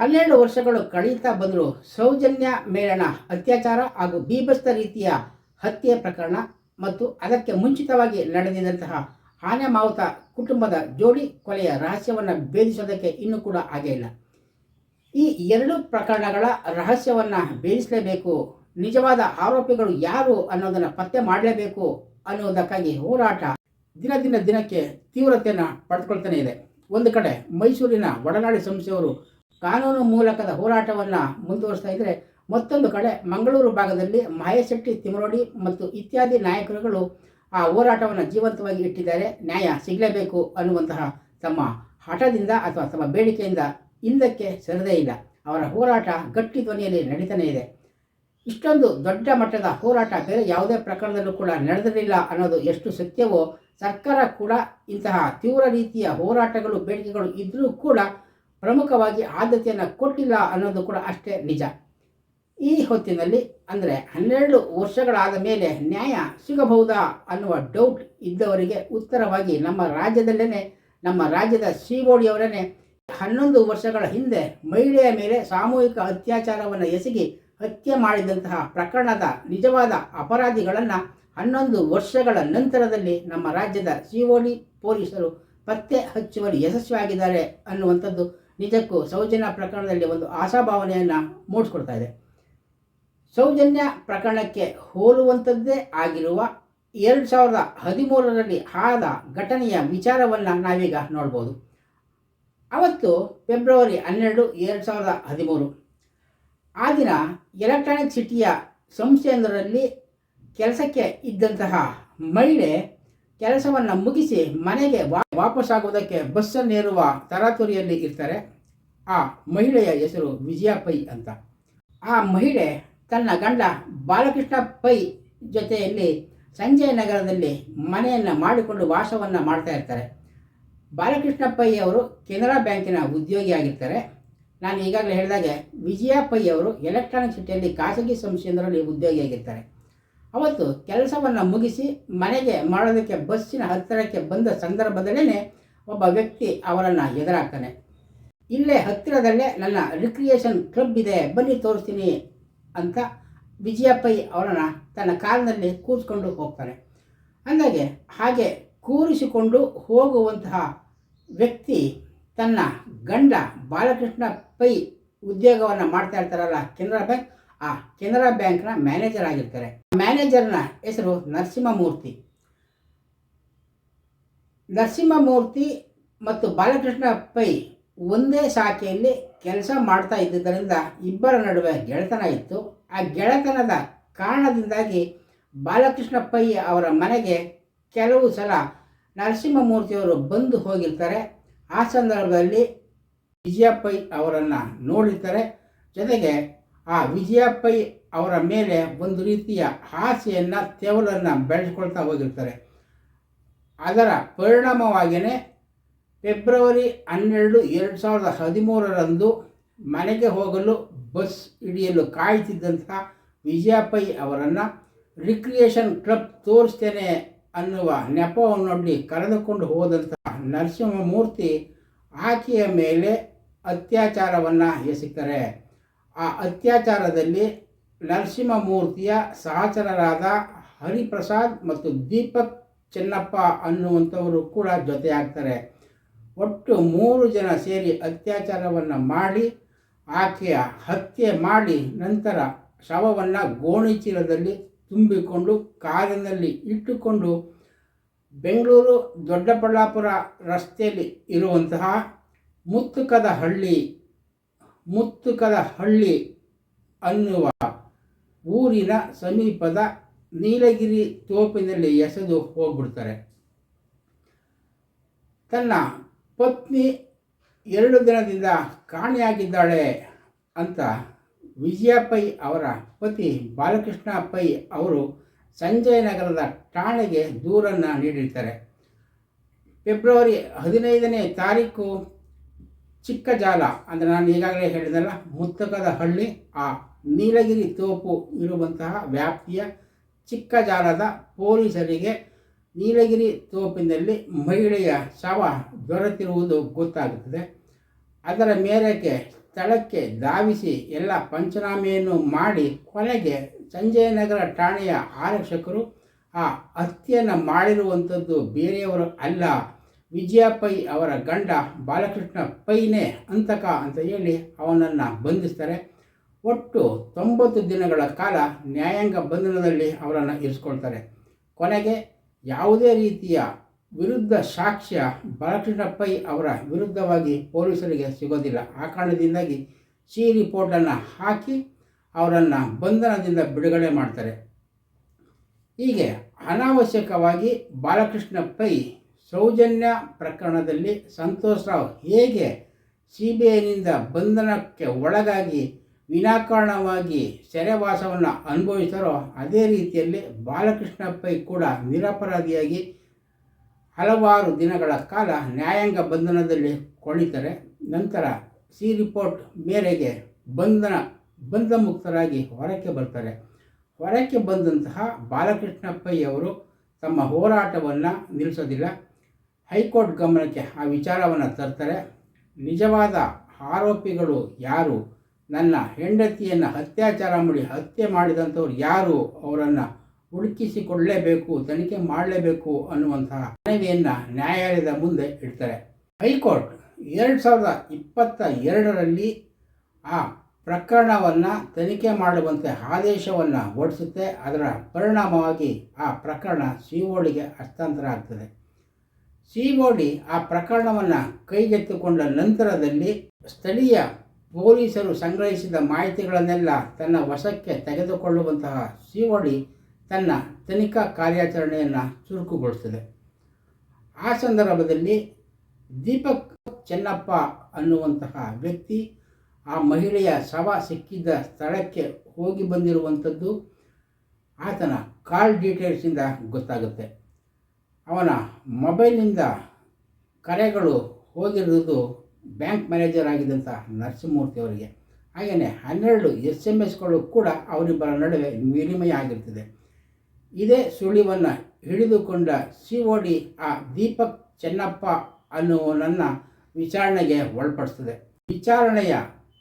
ಹನ್ನೆರಡು ವರ್ಷಗಳು ಕಳೀತಾ ಬಂದರೂ ಸೌಜನ್ಯ ಮೇಳನ ಅತ್ಯಾಚಾರ ಹಾಗೂ ಬೀಭತ್ಸ ರೀತಿಯ ಹತ್ಯೆ ಪ್ರಕರಣ ಮತ್ತು ಅದಕ್ಕೆ ಮುಂಚಿತವಾಗಿ ನಡೆದಿದ್ದಂತಹ ಆನೆ ಮಾವುತ ಕುಟುಂಬದ ಜೋಡಿ ಕೊಲೆಯ ರಹಸ್ಯವನ್ನು ಭೇದಿಸೋದಕ್ಕೆ ಇನ್ನೂ ಕೂಡ ಆಗೇ ಇಲ್ಲ. ಈ ಎರಡು ಪ್ರಕರಣಗಳ ರಹಸ್ಯವನ್ನು ಭೇದಿಸಲೇಬೇಕು. ನಿಜವಾದ ಆರೋಪಿಗಳು ಯಾರು ಅನ್ನೋದನ್ನು ಪತ್ತೆ ಮಾಡಲೇಬೇಕು ಅನ್ನೋದಕ್ಕಾಗಿ ಹೋರಾಟ ದಿನ ದಿನ ದಿನಕ್ಕೆ ತೀವ್ರತೆಯನ್ನು ಪಡೆದುಕೊಳ್ತಾನೆ ಇದೆ. ಒಂದು ಕಡೆ ಮೈಸೂರಿನ ಒಡನಾಡಿ ಸಂಸ್ಥೆಯವರು ಕಾನೂನು ಮೂಲಕದ ಹೋರಾಟವನ್ನು ಮುಂದುವರಿಸ್ತಾ ಇದ್ದರೆ ಮತ್ತೊಂದು ಕಡೆ ಮಂಗಳೂರು ಭಾಗದಲ್ಲಿ ಮಹೇಶೆಟ್ಟಿ ತಿಮರೋಡಿ ಮತ್ತು ಇತ್ಯಾದಿ ನಾಯಕರುಗಳು ಆ ಹೋರಾಟವನ್ನು ಜೀವಂತವಾಗಿ ಇಟ್ಟಿದ್ದಾರೆ. ನ್ಯಾಯ ಸಿಗಲೇಬೇಕು ಅನ್ನುವಂತಹ ತಮ್ಮ ಹಠದಿಂದ ಅಥವಾ ತಮ್ಮ ಬೇಡಿಕೆಯಿಂದ ಹಿಂದಕ್ಕೆ ಸರದೇ ಇಲ್ಲ. ಅವರ ಹೋರಾಟ ಗಟ್ಟಿ ಧ್ವನಿಯಲ್ಲಿ ನಡೀತಾನೇ ಇದೆ. ಇಷ್ಟೊಂದು ದೊಡ್ಡ ಮಟ್ಟದ ಹೋರಾಟ ಬೇರೆ ಯಾವುದೇ ಪ್ರಕರಣದಲ್ಲೂ ಕೂಡ ನಡೆದಿರಲಿಲ್ಲ ಅನ್ನೋದು ಎಷ್ಟು ಸತ್ಯವೋ, ಸರ್ಕಾರ ಕೂಡ ಇಂತಹ ತೀವ್ರ ರೀತಿಯ ಹೋರಾಟಗಳು, ಬೇಡಿಕೆಗಳು ಇದ್ದರೂ ಕೂಡ ಪ್ರಮುಖವಾಗಿ ಆದ್ಯತೆಯನ್ನು ಕೊಟ್ಟಿಲ್ಲ ಅನ್ನೋದು ಕೂಡ ಅಷ್ಟೇ ನಿಜ. ಈ ಹೊತ್ತಿನಲ್ಲಿ ಅಂದರೆ ಹನ್ನೆರಡು ವರ್ಷಗಳಾದ ಮೇಲೆ ನ್ಯಾಯ ಸಿಗಬಹುದಾ ಅನ್ನುವ ಡೌಟ್ ಇದ್ದವರಿಗೆ ಉತ್ತರವಾಗಿ ನಮ್ಮ ರಾಜ್ಯದಲ್ಲೇ ನಮ್ಮ ರಾಜ್ಯದ ಶ್ರೀಗೋಡಿಯವರೇ ಹನ್ನೊಂದು ವರ್ಷಗಳ ಹಿಂದೆ ಮಹಿಳೆಯ ಮೇಲೆ ಸಾಮೂಹಿಕ ಅತ್ಯಾಚಾರವನ್ನು ಎಸಗಿ ಹತ್ಯೆ ಮಾಡಿದಂತಹ ಪ್ರಕರಣದ ನಿಜವಾದ ಅಪರಾಧಿಗಳನ್ನು ಹನ್ನೊಂದು ವರ್ಷಗಳ ನಂತರದಲ್ಲಿ ನಮ್ಮ ರಾಜ್ಯದ ಸಿಒಡಿ ಪೊಲೀಸರು ಪತ್ತೆ ಹಚ್ಚುವಲ್ಲಿ ಯಶಸ್ವಿಯಾಗಿದ್ದಾರೆ ಅನ್ನುವಂಥದ್ದು ನಿಜಕ್ಕೂ ಸೌಜನ್ಯ ಪ್ರಕರಣದಲ್ಲಿ ಒಂದು ಆಶಾಭಾವನೆಯನ್ನು ಮೂಡಿಸ್ಕೊಡ್ತಾ ಇದೆ. ಸೌಜನ್ಯ ಪ್ರಕರಣಕ್ಕೆ ಹೋಲುವಂಥದ್ದೇ ಆಗಿರುವ ಎರಡು ಸಾವಿರದ ಹದಿಮೂರರಲ್ಲಿ ಆದ ಘಟನೆಯ ವಿಚಾರವನ್ನು ನಾವೀಗ ನೋಡ್ಬೋದು. ಅವತ್ತು ಫೆಬ್ರವರಿ ಹನ್ನೆರಡು ಎರಡು ಸಾವಿರದ ಹದಿಮೂರು. ಆ ದಿನ ಎಲೆಕ್ಟ್ರಾನಿಕ್ ಸಿಟಿಯ ಸಂಸ್ಥೆಯೊಂದರಲ್ಲಿ ಕೆಲಸಕ್ಕೆ ಇದ್ದಂತಹ ಮಹಿಳೆ ಕೆಲಸವನ್ನು ಮುಗಿಸಿ ಮನೆಗೆ ವಾ, ವಾಪಸ್ಸಾಗುವುದಕ್ಕೆ ಬಸ್ಸನ್ನೇರುವ ತರಾತುರಿಯಲ್ಲಿ ಇರ್ತಾರೆ ಆ ಮಹಿಳೆಯ ಹೆಸರು ವಿಜಯ ಪೈ ಅಂತ. ಆ ಮಹಿಳೆ ತನ್ನ ಗಂಡ ಬಾಲಕೃಷ್ಣ ಪೈ ಜೊತೆಯಲ್ಲಿ ಸಂಜಯ ನಗರದಲ್ಲಿ ಮನೆಯನ್ನು ಮಾಡಿಕೊಂಡು ವಾಸವನ್ನು ಮಾಡ್ತಾ ಇರ್ತಾರೆ. ಬಾಲಕೃಷ್ಣ ಪೈ ಅವರು ಕೆನರಾ ಬ್ಯಾಂಕಿನ ಉದ್ಯೋಗಿಯಾಗಿರ್ತಾರೆ ನಾನು ಈಗಾಗಲೇ ಹೇಳಿದಾಗೆ ವಿಜಯ ಪೈ ಅವರು ಎಲೆಕ್ಟ್ರಾನಿಕ್ ಸಿಟಿಯಲ್ಲಿ ಖಾಸಗಿ ಸಂಸ್ಥೆಯೊಂದರಲ್ಲಿ ಉದ್ಯೋಗಿಯಾಗಿರ್ತಾರೆ ಅವತ್ತು ಕೆಲಸವನ್ನು ಮುಗಿಸಿ ಮನೆಗೆ ಮಾಡೋದಕ್ಕೆ ಬಸ್ಸಿನ ಹತ್ತಿರಕ್ಕೆ ಬಂದ ಸಂದರ್ಭದಲ್ಲೇ ಒಬ್ಬ ವ್ಯಕ್ತಿ ಅವರನ್ನು ಎದುರಾಗ್ತಾನೆ. ಇಲ್ಲೇ ಹತ್ತಿರದಲ್ಲೇ ನನ್ನ ರಿಕ್ರಿಯೇಷನ್ ಕ್ಲಬ್ ಇದೆ, ಬನ್ನಿ ತೋರಿಸ್ತೀನಿ ಅಂತ ವಿಜಯಪ್ಪಯ್ಯ ಅವರನ್ನು ತನ್ನ ಕಾರಿನಲ್ಲಿ ಕೂರಿಸ್ಕೊಂಡು ಹೋಗ್ತಾನೆ. ಅಂದಾಗೆ ಹಾಗೆ ಕೂರಿಸಿಕೊಂಡು ಹೋಗುವಂತಹ ವ್ಯಕ್ತಿ ತನ್ನ ಗಂಡ ಬಾಲಕೃಷ್ಣ ಪೈ ಉದ್ಯೋಗವನ್ನು ಮಾಡ್ತಾ ಇರ್ತಾರಲ್ಲ ಕೆನರಾ ಬ್ಯಾಂಕ್ ಆ ಕೆನರಾ ಬ್ಯಾಂಕ್ನ ಮ್ಯಾನೇಜರ್ ಆಗಿರ್ತಾರೆ. ಮ್ಯಾನೇಜರ್ನ ಹೆಸರು ನರಸಿಂಹಮೂರ್ತಿ. ನರಸಿಂಹಮೂರ್ತಿ ಮತ್ತು ಬಾಲಕೃಷ್ಣ ಪೈ ಒಂದೇ ಶಾಖೆಯಲ್ಲಿ ಕೆಲಸ ಮಾಡ್ತಾ ಇದ್ದುದರಿಂದ ಇಬ್ಬರ ನಡುವೆ ಗೆಳೆತನ ಇತ್ತು. ಆ ಗೆಳೆತನದ ಕಾರಣದಿಂದಾಗಿ ಬಾಲಕೃಷ್ಣ ಪೈ ಅವರ ಮನೆಗೆ ಕೆಲವು ಸಲ ನರಸಿಂಹಮೂರ್ತಿಯವರು ಬಂದು ಹೋಗಿರ್ತಾರೆ. ಆ ಸಂದರ್ಭದಲ್ಲಿ ವಿಜಯ ಪೈ ಅವರನ್ನು ನೋಡಿರ್ತಾರೆ. ಜೊತೆಗೆ ಆ ವಿಜಯಪ್ಪಯ್ಯ ಅವರ ಮೇಲೆ ಒಂದು ರೀತಿಯ ಆಸೆಯನ್ನು ತೆವಲನ್ನು ಬೆಳೆಸ್ಕೊಳ್ತಾ ಹೋಗಿರ್ತಾರೆ. ಅದರ ಪರಿಣಾಮವಾಗಿಯೇ ಫೆಬ್ರವರಿ ಹನ್ನೆರಡು ಎರಡು ಸಾವಿರದ ಹದಿಮೂರರಂದು ಮನೆಗೆ ಹೋಗಲು ಬಸ್ ಹಿಡಿಯಲು ಕಾಯ್ತಿದ್ದಂಥ ವಿಜಯಪ್ಪಯ್ಯ ಪೈ ಅವರನ್ನು ರಿಕ್ರಿಯೇಷನ್ ಕ್ಲಬ್ ತೋರಿಸ್ತೇನೆ ಅನ್ನುವ ನೆಪವನ್ನೊಡ್ಡಿ ಕರೆದುಕೊಂಡು ಹೋದಂಥ ನರಸಿಂಹಮೂರ್ತಿ ಆಕೆಯ ಮೇಲೆ ಅತ್ಯಾಚಾರವನ್ನು ಎಸಗ್ತಾರೆ ಆ ಅತ್ಯಾಚಾರದಲ್ಲಿ ನರಸಿಂಹಮೂರ್ತಿಯ ಸಹಚರರಾದ ಹರಿಪ್ರಸಾದ್ ಮತ್ತು ದೀಪಕ್ ಚೆನ್ನಪ್ಪ ಅನ್ನುವಂಥವರು ಕೂಡ ಜೊತೆಯಾಗ್ತಾರೆ. ಒಟ್ಟು ಮೂರು ಜನ ಸೇರಿ ಅತ್ಯಾಚಾರವನ್ನು ಮಾಡಿ, ಆಕೆಯ ಹತ್ಯೆ ಮಾಡಿ ನಂತರ ಶವವನ್ನು ಗೋಣಿಚೀಲದಲ್ಲಿ ತುಂಬಿಕೊಂಡು ಕಾರಿನಲ್ಲಿ ಇಟ್ಟುಕೊಂಡು ಬೆಂಗಳೂರು ದೊಡ್ಡಬಳ್ಳಾಪುರ ರಸ್ತೆಯಲ್ಲಿ ಇರುವಂತಹ ಮುತ್ತುಕದ ಹಳ್ಳಿ ಮುತ್ತುಕದ ಹಳ್ಳಿ ಅನ್ನುವ ಊರಿನ ಸಮೀಪದ ನೀಲಗಿರಿ ತೋಪಿನಲ್ಲಿ ಎಸೆದು ಹೋಗ್ಬಿಡ್ತಾರೆ. ತನ್ನ ಪತ್ನಿ ಎರಡು ದಿನದಿಂದ ಕಾಣೆಯಾಗಿದ್ದಾಳೆ ಅಂತ ವಿಜಯ ಪೈ ಅವರ ಪತಿ ಬಾಲಕೃಷ್ಣ ಪೈ ಅವರು ಸಂಜಯ ನಗರದ ಠಾಣೆಗೆ ದೂರನ್ನು ನೀಡಿರ್ತಾರೆ. ಫೆಬ್ರವರಿ ಹದಿನೈದನೇ ತಾರೀಕು ಚಿಕ್ಕ ಜಾಲ ಅಂದರೆ ನಾನು ಈಗಾಗಲೇ ಹೇಳಿದಲ್ಲ, ಮುತ್ತಕದ ಹಳ್ಳಿ, ಆ ನೀಲಗಿರಿ ತೋಪು ಇರುವಂತಹ ವ್ಯಾಪ್ತಿಯ ಚಿಕ್ಕ ಜಾಲದ ಪೊಲೀಸರಿಗೆ ನೀಲಗಿರಿ ತೋಪಿನಲ್ಲಿ ಮಹಿಳೆಯ ಶವ ದೊರೆತಿರುವುದು ಗೊತ್ತಾಗುತ್ತದೆ. ಅದರ ಮೇರೆಗೆ ಸ್ಥಳಕ್ಕೆ ಧಾವಿಸಿ ಎಲ್ಲ ಪಂಚನಾಮೆಯನ್ನು ಮಾಡಿ ಕೊನೆಗೆ ಸಂಜಯನಗರ ಠಾಣೆಯ ಆರಕ್ಷಕರು ಆ ಹತ್ಯೆಯನ್ನು ಮಾಡಿರುವಂಥದ್ದು ಬೇರೆಯವರು ಅಲ್ಲ. ವಿಜಯ ಪೈ ಅವರ ಗಂಡ ಬಾಲಕೃಷ್ಣ ಪೈನೇ ಅಂತಕ ಅಂತ ಹೇಳಿ ಅವನನ್ನು ಬಂಧಿಸ್ತಾರೆ. ಒಟ್ಟು ತೊಂಬತ್ತು ದಿನಗಳ ಕಾಲ ನ್ಯಾಯಾಂಗ ಬಂಧನದಲ್ಲಿ ಅವರನ್ನು ಇರಿಸ್ಕೊಳ್ತಾರೆ. ಕೊನೆಗೆ ಯಾವುದೇ ರೀತಿಯ ವಿರುದ್ಧ ಸಾಕ್ಷ್ಯ ಬಾಲಕೃಷ್ಣ ಪೈ ಅವರ ವಿರುದ್ಧವಾಗಿ ಪೊಲೀಸರಿಗೆ ಸಿಗೋದಿಲ್ಲ. ಆ ಕಾರಣದಿಂದಾಗಿ ಸಿ ರಿಪೋರ್ಟನ್ನು ಹಾಕಿ ಅವರನ್ನು ಬಂಧನದಿಂದ ಬಿಡುಗಡೆ ಮಾಡ್ತಾರೆ. ಹೀಗೆ ಅನಾವಶ್ಯಕವಾಗಿ ಬಾಲಕೃಷ್ಣ ಪೈ ಸೌಜನ್ಯ ಪ್ರಕರಣದಲ್ಲಿ ಸಂತೋಷ್ ರಾವ್ ಹೇಗೆ ಸಿ ಬಿ ಐನಿಂದ ಬಂಧನಕ್ಕೆ ಒಳಗಾಗಿ ವಿನಾಕಾರಣವಾಗಿ ಸೆರೆವಾಸವನ್ನು ಅನುಭವಿಸಿದರೋ ಅದೇ ರೀತಿಯಲ್ಲಿ ಬಾಲಕೃಷ್ಣ ಪೈ ಕೂಡ ನಿರಪರಾಧಿಯಾಗಿ ಹಲವಾರು ದಿನಗಳ ಕಾಲ ನ್ಯಾಯಾಂಗ ಬಂಧನದಲ್ಲಿ ಕೊಳಿತಾರೆ ನಂತರ ಸಿ ರಿಪೋರ್ಟ್ ಮೇರೆಗೆ ಬಂಧನ ಬಂಧ ಮುಕ್ತರಾಗಿ ಹೊರಕ್ಕೆ ಬರ್ತಾರೆ. ಹೊರಕ್ಕೆ ಬಂದಂತಹ ಬಾಲಕೃಷ್ಣ ಪೈ ಅವರು ತಮ್ಮ ಹೋರಾಟವನ್ನು ನಿಲ್ಲಿಸೋದಿಲ್ಲ. ಹೈಕೋರ್ಟ್ ಗಮನಕ್ಕೆ ಆ ವಿಚಾರವನ್ನು ತರ್ತಾರೆ. ನಿಜವಾದ ಆರೋಪಿಗಳು ಯಾರು? ನನ್ನ ಹೆಂಡತಿಯನ್ನು ಅತ್ಯಾಚಾರ ಮಾಡಿ ಹತ್ಯೆ ಮಾಡಿದಂಥವ್ರು ಯಾರು? ಅವರನ್ನು ಹುಡುಕಿಸಿಕೊಳ್ಳಲೇಬೇಕು ತನಿಖೆ ಮಾಡಲೇಬೇಕು ಅನ್ನುವಂತಹ ಮನವಿಯನ್ನು ನ್ಯಾಯಾಲಯದ ಮುಂದೆ ಇಡ್ತಾರೆ. ಹೈಕೋರ್ಟ್ ಎರಡು ಸಾವಿರದ ಇಪ್ಪತ್ತ ಎರಡರಲ್ಲಿ ಆ ಪ್ರಕರಣವನ್ನು ತನಿಖೆ ಮಾಡುವಂತೆ ಆದೇಶವನ್ನು ಹೊರಡಿಸುತ್ತೆ. ಅದರ ಪರಿಣಾಮವಾಗಿ ಆ ಪ್ರಕರಣ ಸಿ ಹಸ್ತಾಂತರ ಆಗ್ತದೆ. ಸಿ ಓಡಿ ಆ ಪ್ರಕರಣವನ್ನು ಕೈಗೆತ್ತಿಕೊಂಡ ನಂತರದಲ್ಲಿ ಸ್ಥಳೀಯ ಪೊಲೀಸರು ಸಂಗ್ರಹಿಸಿದ ಮಾಹಿತಿಗಳನ್ನೆಲ್ಲ ತನ್ನ ವಶಕ್ಕೆ ತೆಗೆದುಕೊಳ್ಳುವಂತಹ ಸಿಒಡಿ ತನ್ನ ತನಿಖಾ ಕಾರ್ಯಾಚರಣೆಯನ್ನು ಚುರುಕುಗೊಳಿಸಿದೆ. ಆ ಸಂದರ್ಭದಲ್ಲಿ ದೀಪಕ್ ಚೆನ್ನಪ್ಪ ಅನ್ನುವಂತಹ ವ್ಯಕ್ತಿ ಆ ಮಹಿಳೆಯ ಶವ ಸಿಕ್ಕಿದ್ದ ಸ್ಥಳಕ್ಕೆ ಹೋಗಿ ಬಂದಿರುವಂಥದ್ದು ಆತನ ಕಾಲ್ ಡೀಟೇಲ್ಸಿಂದ ಗೊತ್ತಾಗುತ್ತೆ. ಅವನ ಮೊಬೈಲ್ನಿಂದ ಕರೆಗಳು ಹೋಗಿರುವುದು ಬ್ಯಾಂಕ್ ಮ್ಯಾನೇಜರ್ ಆಗಿದ್ದಂಥ ನರಸಿಂಹಮೂರ್ತಿ ಅವರಿಗೆ. ಹಾಗೆಯೇ ಹನ್ನೆರಡು ಎಸ್ ಎಂ ಎಸ್ಗಳು ಕೂಡ ಅವರಿಬ್ಬರ ನಡುವೆ ವಿನಿಮಯ ಆಗಿರ್ತದೆ ಇದೇ ಸುಳಿವನ್ನು ಹಿಡಿದುಕೊಂಡ ಸಿ ಒ ಡಿ ಆ ದೀಪಕ್ ಚೆನ್ನಪ್ಪ ಅನ್ನುವನನ್ನು ವಿಚಾರಣೆಗೆ ಒಳಪಡಿಸ್ತದೆ ವಿಚಾರಣೆಯ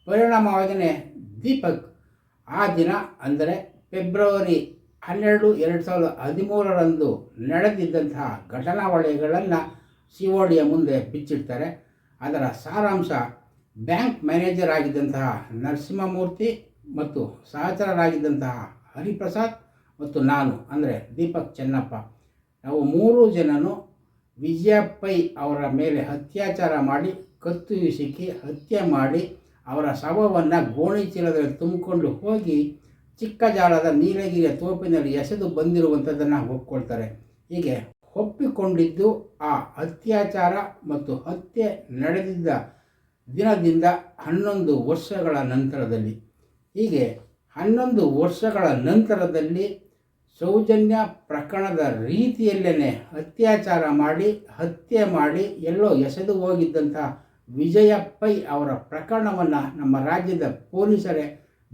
ಪರಿಣಾಮವಾಗಿಯೇ ದೀಪಕ್ ಆ ದಿನ ಅಂದರೆ ಫೆಬ್ರವರಿ ಹನ್ನೆರಡು ಎರಡು ಸಾವಿರದ ಹದಿಮೂರರಂದು ನಡೆದಿದ್ದಂತಹ ಘಟನಾವಳಿಗಳನ್ನು ಸಿ ಒ ಡಿಯ ಮುಂದೆ ಬಿಚ್ಚಿಡ್ತಾರೆ. ಅದರ ಸಾರಾಂಶ ಬ್ಯಾಂಕ್ ಮ್ಯಾನೇಜರ್ ಆಗಿದ್ದಂತಹ ನರಸಿಂಹಮೂರ್ತಿ ಮತ್ತು ಸಹಚರರಾಗಿದ್ದಂತಹ ಹರಿಪ್ರಸಾದ್ ಮತ್ತು ನಾನು, ಅಂದರೆ ದೀಪಕ್ ಚೆನ್ನಪ್ಪ. ನಾವು ಮೂರು ಜನನು ವಿಜಯ ಅವರ ಮೇಲೆ ಅತ್ಯಾಚಾರ ಮಾಡಿ, ಕತ್ತು ಸಿಕ್ಕಿ ಹತ್ಯೆ ಮಾಡಿ ಅವರ ಶವವನ್ನು ಗೋಣಿ ಚೀಲದಲ್ಲಿ ತುಂಬಿಕೊಂಡು ಹೋಗಿ ಚಿಕ್ಕಜಾಲದ ನೀಲಗಿರಿಯ ತೋಪಿನಲ್ಲಿ ಎಸೆದು ಬಂದಿರುವಂಥದ್ದನ್ನು ಒಪ್ಕೊಳ್ತಾರೆ. ಹೀಗೆ ಒಪ್ಪಿಕೊಂಡಿದ್ದು ಆ ಅತ್ಯಾಚಾರ ಮತ್ತು ಹತ್ಯೆ ನಡೆದಿದ್ದ ದಿನದಿಂದ ಹನ್ನೊಂದು ವರ್ಷಗಳ ನಂತರದಲ್ಲಿ. ಹೀಗೆ ಹನ್ನೊಂದು ವರ್ಷಗಳ ನಂತರದಲ್ಲಿ ಸೌಜನ್ಯ ಪ್ರಕರಣದ ರೀತಿಯಲ್ಲೇ ಅತ್ಯಾಚಾರ ಮಾಡಿ, ಹತ್ಯೆ ಮಾಡಿ ಎಲ್ಲೋ ಎಸೆದು ಹೋಗಿದ್ದಂಥ ವಿಜಯ ಪೈ ಅವರ ಪ್ರಕರಣವನ್ನು ನಮ್ಮ ರಾಜ್ಯದ ಪೊಲೀಸರೇ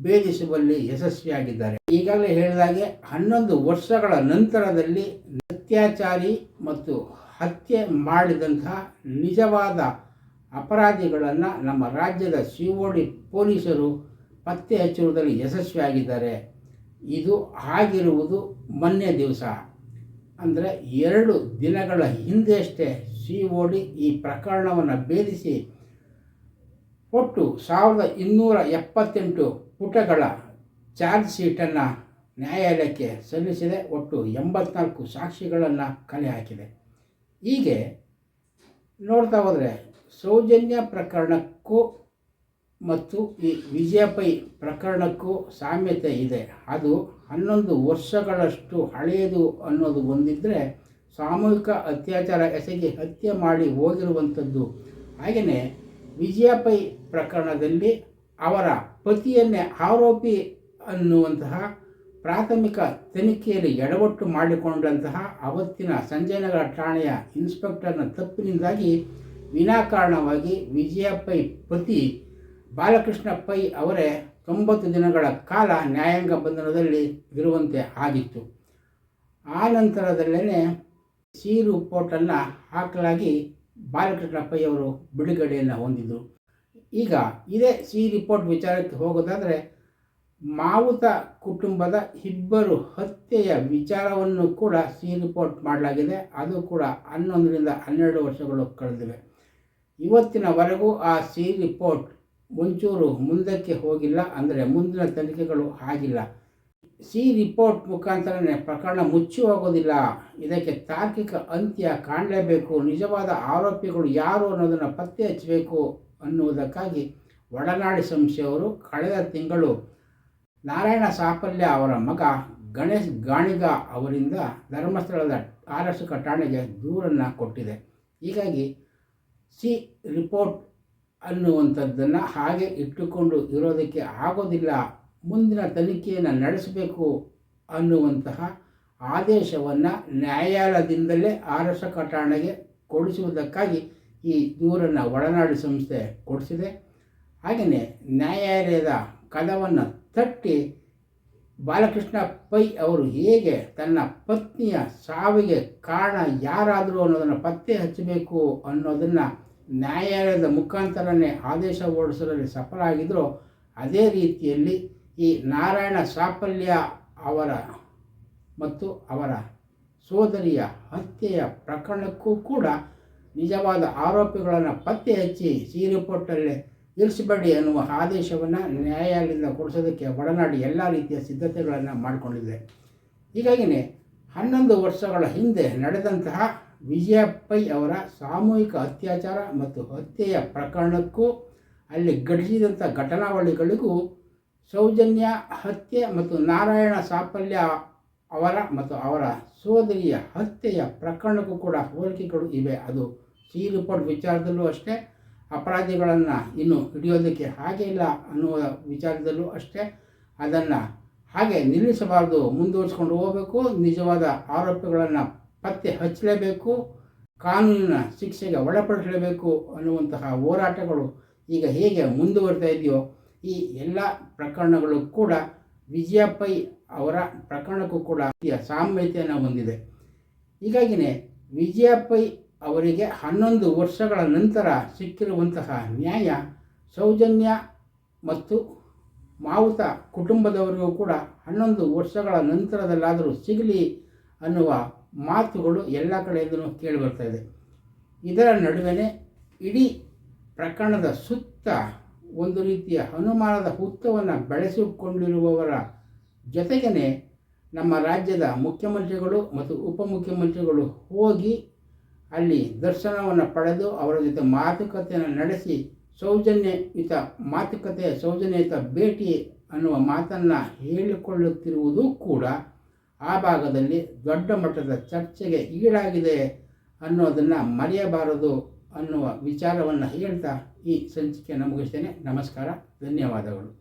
ಭೇದಿಸುವಲ್ಲಿ ಯಶಸ್ವಿಯಾಗಿದ್ದಾರೆ. ಈಗಾಗಲೇ ಹೇಳಿದಾಗೆ ಹನ್ನೊಂದು ವರ್ಷಗಳ ನಂತರದಲ್ಲಿ ಅತ್ಯಾಚಾರಿ ಮತ್ತು ಹತ್ಯೆ ಮಾಡಿದಂತಹ ನಿಜವಾದ ಅಪರಾಧಿಗಳನ್ನು ನಮ್ಮ ರಾಜ್ಯದ ಸಿ ಪೊಲೀಸರು ಪತ್ತೆ ಹಚ್ಚುವುದರಲ್ಲಿ ಯಶಸ್ವಿಯಾಗಿದ್ದಾರೆ. ಇದು ಆಗಿರುವುದು ಮೊನ್ನೆ ದಿವಸ. ಅಂದರೆ ಎರಡು ದಿನಗಳ ಹಿಂದೆಯಷ್ಟೇ ಸಿ ಈ ಪ್ರಕರಣವನ್ನು ಭೇದಿಸಿ ಒಟ್ಟು ಸಾವಿರದ ಇನ್ನೂರ ಎಪ್ಪತ್ತೆಂಟು ಪುಟಗಳ ಚಾರ್ಜ್ ಶೀಟನ್ನು ನ್ಯಾಯಾಲಯಕ್ಕೆ ಸಲ್ಲಿಸಿದೆ. ಒಟ್ಟು ಎಂಬತ್ನಾಲ್ಕು ಸಾಕ್ಷಿಗಳನ್ನು ಕಲೆ ಹಾಕಿದೆ. ಹೀಗೆ ನೋಡ್ತಾ ಹೋದರೆ ಸೌಜನ್ಯ ಪ್ರಕರಣಕ್ಕೂ ಮತ್ತು ಈ ವಿಜಯ ಪೈ ಪ್ರಕರಣಕ್ಕೂ ಸಾಮ್ಯತೆ ಇದೆ. ಅದು ಹನ್ನೊಂದು ವರ್ಷಗಳಷ್ಟು ಹಳೆಯದು ಅನ್ನೋದು ಒಂದಿದ್ದರೆ ಸಾಮೂಹಿಕ ಅತ್ಯಾಚಾರ ಎಸಗಿ ಹತ್ಯೆ ಮಾಡಿ ಹೋಗಿರುವಂಥದ್ದು. ಹಾಗೆಯೇ ವಿಜಯ ಪೈ ಪ್ರಕರಣದಲ್ಲಿ ಅವರ ಪತಿಯನ್ನೇ ಆರೋಪಿ ಅನ್ನುವಂತಹ ಪ್ರಾಥಮಿಕ ತನಿಖೆಯಲ್ಲಿ ಎಡವಟ್ಟು ಮಾಡಿಕೊಂಡಂತಹ ಅವತ್ತಿನ ಸಂಜಯನಗರ ಠಾಣೆಯ ಇನ್ಸ್ಪೆಕ್ಟರ್ನ ತಪ್ಪಿನಿಂದಾಗಿ ವಿನಾಕಾರಣವಾಗಿ ವಿಜಯ ಪೈ ಪತಿ ಬಾಲಕೃಷ್ಣ ಪೈ ಅವರೇ ತೊಂಬತ್ತು ದಿನಗಳ ಕಾಲ ನ್ಯಾಯಾಂಗ ಬಂಧನದಲ್ಲಿ ಇರುವಂತೆ ಆಗಿತ್ತು. ಆ ನಂತರದಲ್ಲೇ ಸೀರು ಪೋರ್ಟನ್ನು ಹಾಕಲಾಗಿ ಬಾಲಕೃಷ್ಣ ಪೈ ಅವರು ಬಿಡುಗಡೆಯನ್ನು ಹೊಂದಿದರು. ಈಗ ಇದೇ ಸಿ ರಿಪೋರ್ಟ್ ವಿಚಾರಕ್ಕೆ ಹೋಗೋದಾದರೆ ಮಾವುತ ಕುಟುಂಬದ ಇಬ್ಬರು ಹತ್ಯೆಯ ವಿಚಾರವನ್ನು ಕೂಡ ಸಿ ರಿಪೋರ್ಟ್ ಮಾಡಲಾಗಿದೆ. ಅದು ಕೂಡ ಹನ್ನೊಂದರಿಂದ ಹನ್ನೆರಡು ವರ್ಷಗಳು ಕಳೆದಿವೆ. ಇವತ್ತಿನವರೆಗೂ ಆ ಸಿ ರಿಪೋರ್ಟ್ ಮುಂಚೂರು ಮುಂದಕ್ಕೆ ಹೋಗಿಲ್ಲ. ಅಂದರೆ ಮುಂದಿನ ತನಿಖೆಗಳು ಆಗಿಲ್ಲ. ಸಿ ರಿಪೋರ್ಟ್ ಮುಖಾಂತರನೇ ಪ್ರಕರಣ ಮುಚ್ಚಿ ಹೋಗೋದಿಲ್ಲ. ಇದಕ್ಕೆ ತಾರ್ಕಿಕ ಅಂತ್ಯ ಕಾಣಲೇಬೇಕು. ನಿಜವಾದ ಆರೋಪಿಗಳು ಯಾರು ಅನ್ನೋದನ್ನು ಪತ್ತೆ ಹಚ್ಚಬೇಕು. ಅನ್ನುವುದಕ್ಕಾಗಿ ಒಡನಾಡಿ ಸಂಸ್ಥೆಯವರು ಕಳೆದ ತಿಂಗಳು ನಾರಾಯಣ ಸಾಫಲ್ಯ ಅವರ ಮಗ ಗಣೇಶ್ ಗಾಣಿಗ ಅವರಿಂದ ಧರ್ಮಸ್ಥಳದ ಆರಕ್ಷಕ ಠಾಣೆಗೆ ದೂರನ್ನು ಕೊಟ್ಟಿದೆ. ಹೀಗಾಗಿ ಸಿ ರಿಪೋರ್ಟ್ ಅನ್ನುವಂಥದ್ದನ್ನು ಹಾಗೆ ಇಟ್ಟುಕೊಂಡು ಇರೋದಕ್ಕೆ ಆಗೋದಿಲ್ಲ. ಮುಂದಿನ ತನಿಖೆಯನ್ನು ನಡೆಸಬೇಕು ಅನ್ನುವಂತಹ ಆದೇಶವನ್ನು ನ್ಯಾಯಾಲಯದಿಂದಲೇ ಆರಕ್ಷಕ ಠಾಣೆಗೆ ಕೊಡಿಸುವುದಕ್ಕಾಗಿ ಈ ದೂರನ್ನು ಒಳನಾಡು ಸಂಸ್ಥೆ ಕೊಡಿಸಿದೆ. ಹಾಗೆಯೇ ನ್ಯಾಯಾಲಯದ ಕದವನ್ನು ತಟ್ಟಿ ಬಾಲಕೃಷ್ಣ ಪೈ ಅವರು ಹೇಗೆ ತನ್ನ ಪತ್ನಿಯ ಸಾವಿಗೆ ಕಾರಣ ಯಾರಾದರೂ ಅನ್ನೋದನ್ನು ಪತ್ತೆ ಹಚ್ಚಬೇಕು ಅನ್ನೋದನ್ನು ನ್ಯಾಯಾಲಯದ ಮುಖಾಂತರನೇ ಆದೇಶ ಹೊರಡಿಸಲು ಸಫಲ ಆಗಿದ್ದರೂ ಅದೇ ರೀತಿಯಲ್ಲಿ ಈ ನಾರಾಯಣ ಸಾಫಲ್ಯ ಅವರ ಮತ್ತು ಅವರ ಸೋದರಿಯ ಹತ್ಯೆಯ ಪ್ರಕರಣಕ್ಕೂ ಕೂಡ ನಿಜವಾದ ಆರೋಪಿಗಳನ್ನು ಪತ್ತೆ ಹಚ್ಚಿ ಸಿ ರಿಪೋರ್ಟಲ್ಲಿ ಇರಿಸಬೇಡಿ ಎನ್ನುವ ಆದೇಶವನ್ನು ನ್ಯಾಯಾಲಯದಿಂದ ಕೊಡಿಸೋದಕ್ಕೆ ಒಡನಾಡಿ ಎಲ್ಲ ರೀತಿಯ ಸಿದ್ಧತೆಗಳನ್ನು ಮಾಡಿಕೊಂಡಿದೆ. ಹೀಗಾಗಿಯೇ ಹನ್ನೊಂದು ವರ್ಷಗಳ ಹಿಂದೆ ನಡೆದಂತಹ ವಿಜಯ ಪೈ ಅವರ ಸಾಮೂಹಿಕ ಅತ್ಯಾಚಾರ ಮತ್ತು ಹತ್ಯೆಯ ಪ್ರಕರಣಕ್ಕೂ ಅಲ್ಲಿ ಘಟಿಸಿದಂಥ ಘಟನಾವಳಿಗಳಿಗೂ ಸೌಜನ್ಯ, ಹತ್ಯೆ ಮತ್ತು ನಾರಾಯಣ ಸಾಫಲ್ಯ ಅವರ ಮತ್ತು ಅವರ ಸೋದರಿಯ ಹತ್ಯೆಯ ಪ್ರಕರಣಕ್ಕೂ ಕೂಡ ಹೋಲಿಕೆಗಳು ಇವೆ. ಅದು ಸಿ ರಿಪೋರ್ಟ್ ವಿಚಾರದಲ್ಲೂ ಅಷ್ಟೇ ಅಪರಾಧಿಗಳನ್ನು ಇನ್ನು ಹಿಡಿಯೋದಕ್ಕೆ ಹಾಗೆ ಇಲ್ಲ ಅನ್ನುವ ವಿಚಾರದಲ್ಲೂ ಅಷ್ಟೇ ಅದನ್ನು ಹಾಗೆ ನಿಲ್ಲಿಸಬಾರ್ದು, ಮುಂದುವರಿಸ್ಕೊಂಡು ಹೋಗಬೇಕು, ನಿಜವಾದ ಆರೋಪಿಗಳನ್ನು ಪತ್ತೆ ಹಚ್ಚಲೇಬೇಕು, ಕಾನೂನಿನ ಶಿಕ್ಷೆಗೆ ಒಳಪಡಿಸಲೇಬೇಕು ಅನ್ನುವಂತಹ ಹೋರಾಟಗಳು ಈಗ ಹೇಗೆ ಮುಂದುವರಿತಾ ಇದೆಯೋ ಈ ಎಲ್ಲ ಪ್ರಕರಣಗಳು ಕೂಡ ವಿಜಯ ಪೈ ಅವರ ಪ್ರಕರಣಕ್ಕೂ ಕೂಡ ಸಾಮ್ಯತೆಯನ್ನು ಹೊಂದಿದೆ. ಹೀಗಾಗಿಯೇ ವಿಜಯ ಪೈ ಅವರಿಗೆ ಹನ್ನೊಂದು ವರ್ಷಗಳ ನಂತರ ಸಿಕ್ಕಿರುವಂತಹ ನ್ಯಾಯ, ಸೌಜನ್ಯ ಮತ್ತು ಮಾವುತ ಕುಟುಂಬದವರಿಗೂ ಕೂಡ ಹನ್ನೊಂದು ವರ್ಷಗಳ ನಂತರದಲ್ಲಾದರೂ ಸಿಗಲಿ ಅನ್ನುವ ಮಾತುಗಳು ಎಲ್ಲ ಕಡೆಯಿಂದಲೂ ಕೇಳಿಬರ್ತಾ ಇದೆ. ಇದರ ನಡುವೆ ಇಡೀ ಪ್ರಕರಣದ ಸುತ್ತ ಒಂದು ರೀತಿಯ ಅನುಮಾನದ ಹುತ್ತವನ್ನು ಬೆಳೆಸಿಕೊಂಡಿರುವವರ ಜೊತೆಗೇ ನಮ್ಮ ರಾಜ್ಯದ ಮುಖ್ಯಮಂತ್ರಿಗಳು ಮತ್ತು ಉಪಮುಖ್ಯಮಂತ್ರಿಗಳು ಹೋಗಿ ಅಲ್ಲಿ ದರ್ಶನವನ್ನು ಪಡೆದು ಅವರ ಜೊತೆ ಮಾತುಕತೆಯನ್ನು ನಡೆಸಿ ಸೌಜನ್ಯಯುತ ಮಾತುಕತೆ ಸೌಜನ್ಯಯುತ ಭೇಟಿ ಅನ್ನುವ ಮಾತನ್ನು ಹೇಳಿಕೊಳ್ಳುತ್ತಿರುವುದು ಕೂಡ ಆ ಭಾಗದಲ್ಲಿ ದೊಡ್ಡ ಮಟ್ಟದ ಚರ್ಚೆಗೆ ಈಡಾಗಿದೆ ಅನ್ನೋದನ್ನು ಮರೆಯಬಾರದು ಅನ್ನುವ ವಿಚಾರವನ್ನು ಹೇಳ್ತಾ ಈ ಸಂಚಿಕೆಯನ್ನು ಮುಗಿಸ್ತೇನೆ ನಮಸ್ಕಾರ, ಧನ್ಯವಾದಗಳು.